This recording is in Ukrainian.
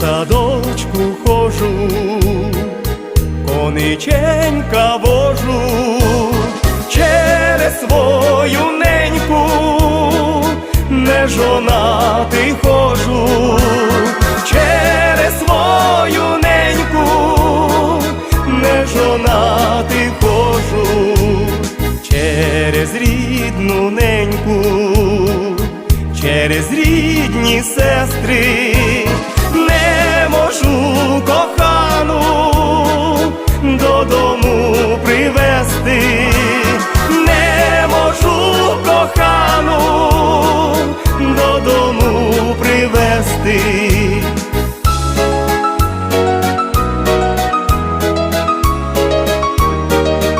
садочку хожу, кониченька вожу через свою неньку, не жонати хожу, через свою неньку, не жонати хожу, через рідну неньку, через рідні сестри.